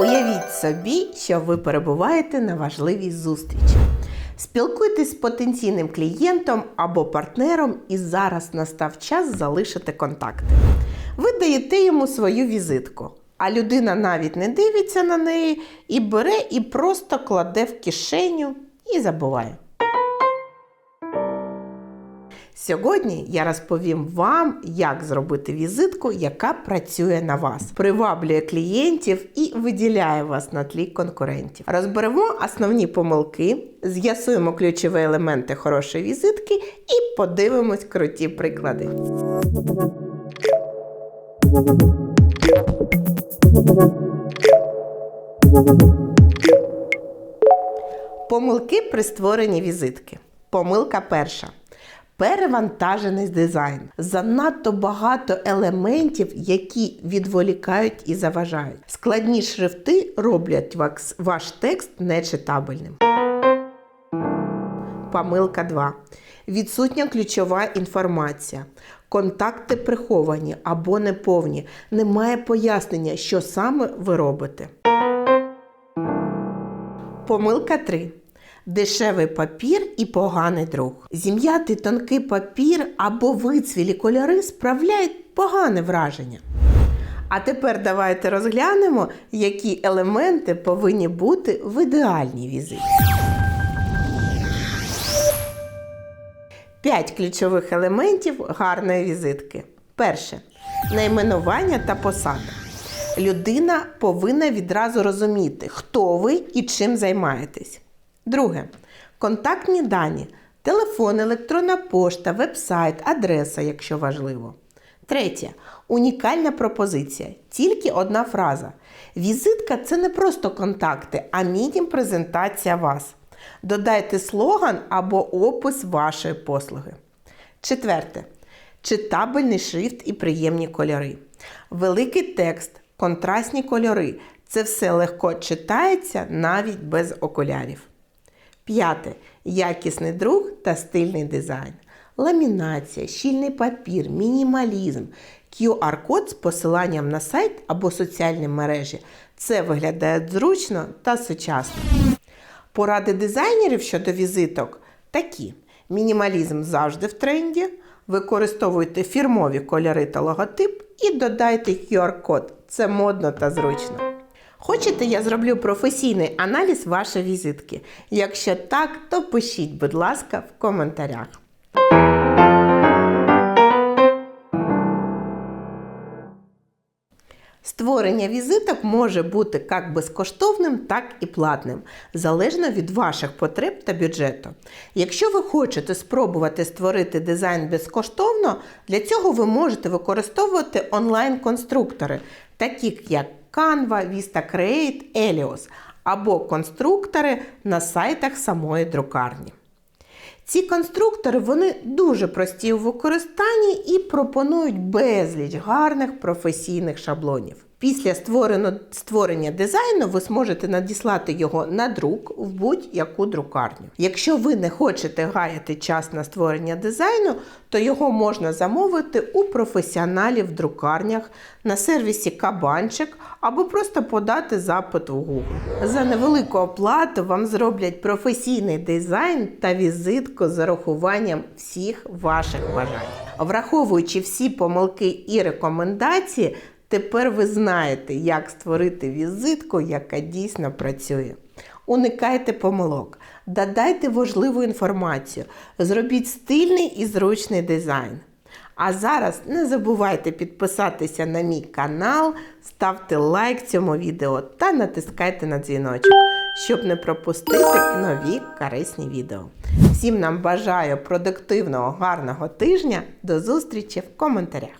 Уявіть собі, що ви перебуваєте на важливій зустрічі. Спілкуйтесь з потенційним клієнтом або партнером, і зараз настав час залишити контакти. Ви даєте йому свою візитку, а людина навіть не дивиться на неї і бере і просто кладе в кишеню і забуває. Сьогодні я розповім вам, як зробити візитку, яка працює на вас, приваблює клієнтів і виділяє вас на тлі конкурентів. Розберемо основні помилки, з'ясуємо ключові елементи хорошої візитки і подивимось круті приклади. Помилки при створенні візитки. Помилка перша. Перевантажений дизайн. Занадто багато елементів, які відволікають і заважають. Складні шрифти роблять ваш текст нечитабельним. Помилка 2. Відсутня ключова інформація. Контакти приховані або неповні. Немає пояснення, що саме ви робите. Помилка 3. Дешевий папір і поганий друг. Зім'ятий тонкий папір або вицвілі кольори справляють погане враження. А тепер давайте розглянемо, які елементи повинні бути в ідеальній візиті. П'ять ключових елементів гарної візитки. Перше найменування та посада. Людина повинна відразу розуміти, хто ви і чим займаєтесь. Друге контактні дані. Телефон, електронна пошта, вебсайт, адреса, якщо важливо. Третє унікальна пропозиція. Тільки одна фраза. Візитка це не просто контакти, а міні-презентація вас. Додайте слоган або опис вашої послуги. Четверте. Читабельний шрифт і приємні кольори. Великий текст, контрастні кольори. Це все легко читається навіть без окулярів. П'яте. Якісний друг та стильний дизайн. Ламінація, щільний папір, мінімалізм, QR-код з посиланням на сайт або соціальні мережі. Це виглядає зручно та сучасно. Поради дизайнерів щодо візиток такі: мінімалізм завжди в тренді. Використовуйте фірмові кольори та логотип і додайте QR-код. Це модно та зручно. Хочете, я зроблю професійний аналіз вашої візитки? Якщо так, то пишіть, будь ласка, в коментарях. Створення візиток може бути як безкоштовним, так і платним, залежно від ваших потреб та бюджету. Якщо ви хочете спробувати створити дизайн безкоштовно, для цього ви можете використовувати онлайн-конструктори, такі як Canva, VistaCreate, Elios або конструктори на сайтах самої друкарні. Ці конструктори вони дуже прості у використанні і пропонують безліч гарних професійних шаблонів. Після створення дизайну ви зможете надіслати його на друк в будь-яку друкарню. Якщо ви не хочете гаяти час на створення дизайну, то його можна замовити у професіоналів в друкарнях на сервісі Кабанчик або просто подати запит у Google. За невелику оплату вам зроблять професійний дизайн та візитку з урахуванням всіх ваших бажань. Враховуючи всі помилки і рекомендації, Тепер ви знаєте, як створити візитку, яка дійсно працює. Уникайте помилок, додайте важливу інформацію, зробіть стильний і зручний дизайн. А зараз не забувайте підписатися на мій канал, ставте лайк цьому відео та натискайте на дзвіночок, щоб не пропустити нові корисні відео. Всім нам бажаю продуктивного, гарного тижня. До зустрічі в коментарях!